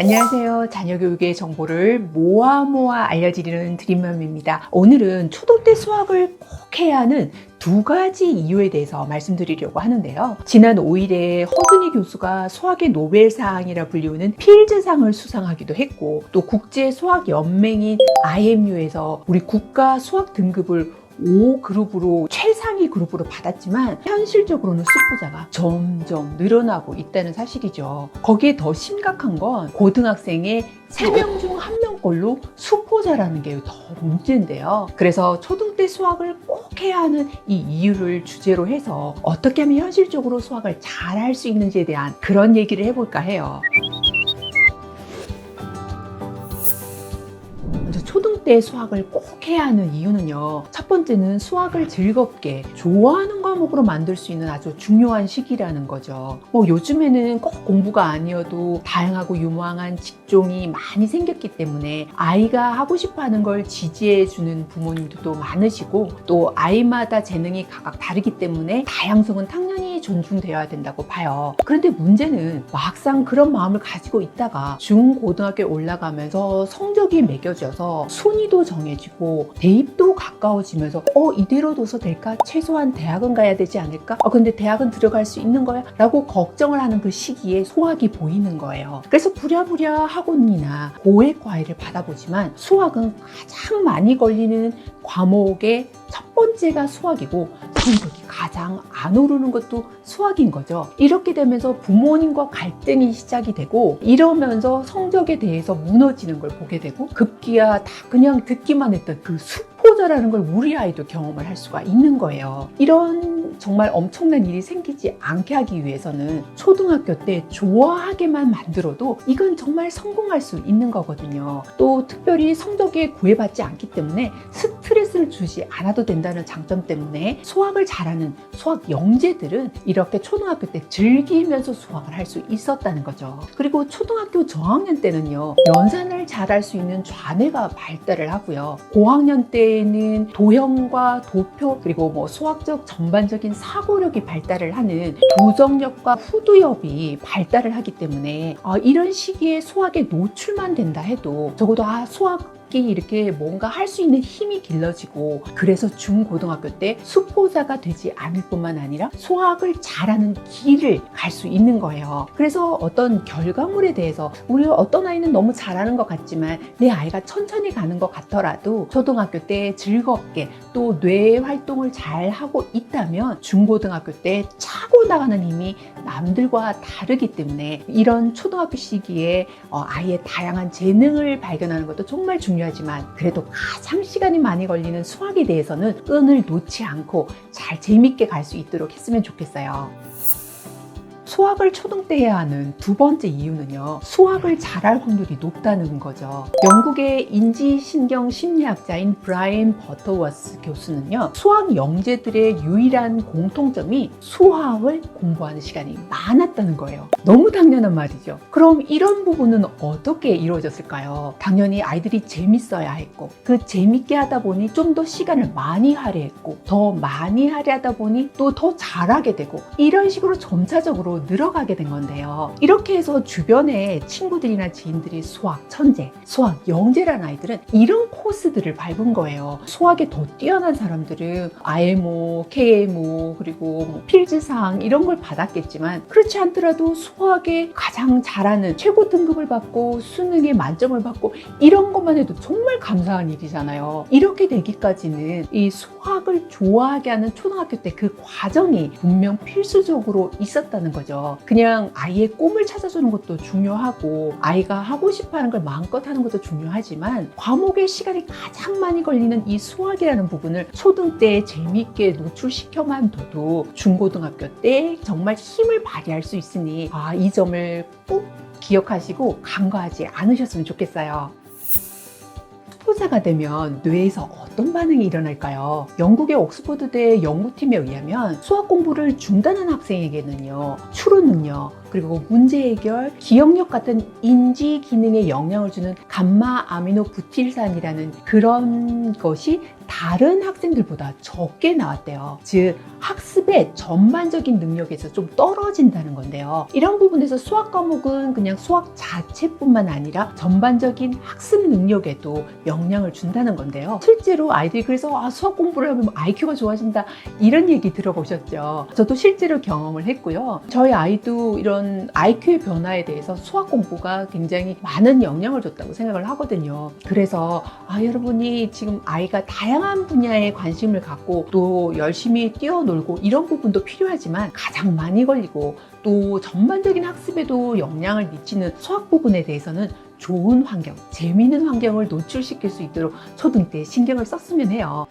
안녕하세요. 자녀교육의 정보를 모아 모아 알려드리는 드림맘입니다. 오늘은 초등 때 수학을 꼭 해야 하는 두 가지 이유에 대해서 말씀드리려고 하는데요. 지난 5일에 허준희 교수가 수학의 노벨상이라 불리우는 필즈상을 수상하기도 했고 또 국제 수학 연맹인 IMU에서 우리 국가 수학 등급을 5 그룹으로 최상위 그룹으로 받았지만 현실적으로는 수포자가 점점 늘어나고 있다는 사실이죠. 거기에 더 심각한 건 고등학생의 3명 중 1명 걸로 수포자라는 게 더 문제인데요. 그래서 초등 때 수학을 꼭 해야 하는 이 이유를 주제로 해서 어떻게 하면 현실적으로 수학을 잘 할 수 있는지에 대한 그런 얘기를 해볼까 해요. 때 수학을 꼭 해야 하는 이유는요. 첫 번째는 수학을 즐겁게 좋아하는 과목으로 만들 수 있는 아주 중요한 시기라는 거죠. 뭐 요즘에는 꼭 공부가 아니어도 다양하고 유망한 직종이 많이 생겼기 때문에 아이가 하고 싶어 하는 걸 지지해 주는 부모님들도 많으시고 또 아이마다 재능이 각각 다르기 때문에 다양성은 당연히 존중되어야 된다고 봐요. 그런데 문제는 막상 그런 마음을 가지고 있다가 중고등학교에 올라가면서 성적이 매겨져서 순위도 정해지고 대입도 가까워지면서 어 이대로 둬서 될까? 최소한 대학은 가야 되지 않을까? 어 근데 대학은 들어갈 수 있는 거야? 라고 걱정을 하는 그 시기에 소학이 보이는 거예요. 그래서 부랴부랴 학원이나 고액 과외를 받아보지만 수학은 가장 많이 걸리는 과목의 첫 번째가 수학이고 성적이 가장 안 오르는 것도 수학인 거죠. 이렇게 되면서 부모님과 갈등이 시작이 되고 이러면서 성적에 대해서 무너지는 걸 보게 되고 급기야 다 그냥 듣기만 했던 그 수 포자라는 걸 우리 아이도 경험을 할 수가 있는 거예요. 이런 정말 엄청난 일이 생기지 않게 하기 위해서는 초등학교 때 좋아하게만 만들어도 이건 정말 성공할 수 있는 거거든요. 또 특별히 성적에 구애받지 않기 때문에 스트레스를 주지 않아도 된다는 장점 때문에 수학을 잘하는 수학 영재들은 이렇게 초등학교 때 즐기면서 수학을 할 수 있었다는 거죠. 그리고 초등학교 저학년 때는요, 연산을 잘할 수 있는 좌뇌가 발달을 하고요. 고학년 때에는 도형과 도표 그리고 뭐 수학적 전반적인 사고력이 발달을 하는 도정력과 후두엽이 발달을 하기 때문에 아, 이런 시기에 수학에 노출만 된다 해도 적어도 아 수학 이렇게 뭔가 할 수 있는 힘이 길러지고 그래서 중고등학교 때 수포자가 되지 않을 뿐만 아니라 수학을 잘하는 길을 갈 수 있는 거예요. 그래서 어떤 결과물에 대해서 우리 어떤 아이는 너무 잘하는 것 같지만 내 아이가 천천히 가는 것 같더라도 초등학교 때 즐겁게 또 뇌 활동을 잘 하고 있다면 중고등학교 때 차고 나가는 힘이 남들과 다르기 때문에 이런 초등학교 시기에 어, 아이의 다양한 재능을 발견하는 것도 정말 중요하지만 그래도 가장 시간이 많이 걸리는 수학에 대해서는 끈을 놓지 않고 잘 재밌게 갈 수 있도록 했으면 좋겠어요. 수학을 초등 때 해야 하는 두 번째 이유는요. 수학을 잘할 확률이 높다는 거죠. 영국의 인지신경 심리학자인 브라이언 버터워스 교수는요. 수학 영재들의 유일한 공통점이 수학을 공부하는 시간이 많았다는 거예요. 너무 당연한 말이죠. 그럼 이런 부분은 어떻게 이루어졌을까요? 당연히 아이들이 재밌어야 했고 그 재밌게 하다 보니 좀 더 시간을 많이 할애했고 더 많이 할애하다 보니 또 더 잘하게 되고 이런 식으로 점차적으로 늘어가게 된 건데요. 이렇게 해서 주변에 친구들이나 지인들이 수학 천재, 수학 영재라는 아이들은 이런 코스들을 밟은 거예요. 수학에 더 뛰어난 사람들은 IMO, KMO, 그리고 뭐 필즈상 이런 걸 받았겠지만 그렇지 않더라도 수학에 가장 잘하는 최고 등급을 받고 수능에 만점을 받고 이런 것만 해도 정말 감사한 일이잖아요. 이렇게 되기까지는 이 수학을 좋아하게 하는 초등학교 때 그 과정이 분명 필수적으로 있었다는 거죠. 그냥 아이의 꿈을 찾아주는 것도 중요하고 아이가 하고 싶어 하는 걸 마음껏 하는 것도 중요하지만 과목의 시간이 가장 많이 걸리는 이 수학이라는 부분을 초등 때 재미있게 노출시켜만 둬도 중고등학교 때 정말 힘을 발휘할 수 있으니 아, 이 점을 꼭 기억하시고 간과하지 않으셨으면 좋겠어요. 후보자가 되면 뇌에서 어떤 반응이 일어날까요? 영국의 옥스퍼드대 연구팀에 의하면 수학 공부를 중단한 학생에게는요, 추론 능력, 그리고 문제 해결, 기억력 같은 인지 기능에 영향을 주는 감마 아미노 부틸산이라는 그런 것이 다른 학생들보다 적게 나왔대요. 즉, 학습의 전반적인 능력에서 좀 떨어진다는 건데요. 이런 부분에서 수학 과목은 그냥 수학 자체뿐만 아니라 전반적인 학습 능력에도 영향을 준다는 건데요. 실제로 아이들이 그래서 아, 수학 공부를 하면 IQ가 좋아진다 이런 얘기 들어보셨죠. 저도 실제로 경험을 했고요. 저희 아이도 이런 IQ의 변화에 대해서 수학 공부가 굉장히 많은 영향을 줬다고 생각을 하거든요. 그래서 아, 여러분이 지금 아이가 다양한 분야에 관심을 갖고 또 열심히 뛰어놀고 이런 부분도 필요하지만 가장 많이 걸리고 또 전반적인 학습에도 영향을 미치는 수학 부분에 대해서는 좋은 환경, 재미있는 환경을 노출시킬 수 있도록 초등 때 신경을 썼으면 해요.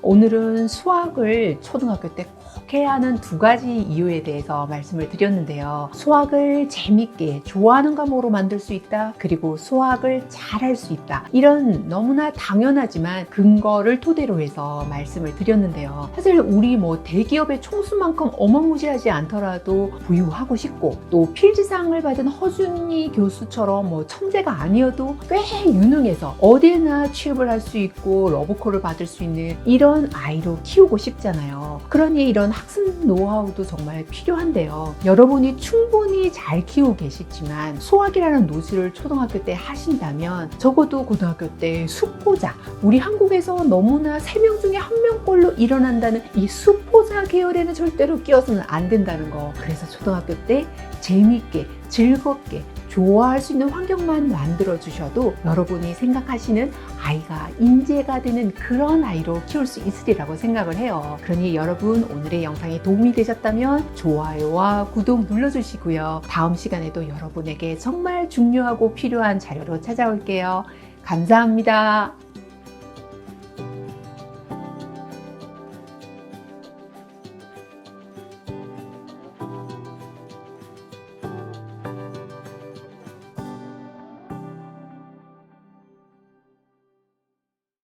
오늘은 수학을 초등학교 때 꼭 해야 하는 두 가지 이유에 대해서 말씀을 드렸는데요. 수학을 재밌게 좋아하는 과목으로 만들 수 있다. 그리고 수학을 잘할 수 있다. 이런 너무나 당연하지만 근거를 토대로 해서 말씀을 드렸는데요. 사실 우리 뭐 대기업의 총수만큼 어마무시하지 않더라도 부유하고 싶고 또 필지상을 받은 허준이 교수처럼 뭐 천재가 아니어도 꽤 유능해서 어디에나 취업을 할 수 있고 러브콜을 받을 수 있는 이런 아이로 키우고 싶잖아요. 그러니 이런 학습 노하우도 정말 필요한데요. 여러분이 충분히 잘 키우고 계시지만 수학이라는 노즈를 초등학교 때 하신다면 적어도 고등학교 때 수포자 우리 한국에서 너무나 세명 중에 한 명꼴로 일어난다는 이 수포자 계열에는 절대로 끼어서는 안 된다는 거. 그래서 초등학교 때 재미있게 즐겁게 좋아할 수 있는 환경만 만들어 주셔도 여러분이 생각하시는 아이가 인재가 되는 그런 아이로 키울 수 있으리라고 생각을 해요. 그러니 여러분 오늘의 영상이 도움이 되셨다면 좋아요와 구독 눌러주시고요. 다음 시간에도 여러분에게 정말 중요하고 필요한 자료로 찾아올게요. 감사합니다.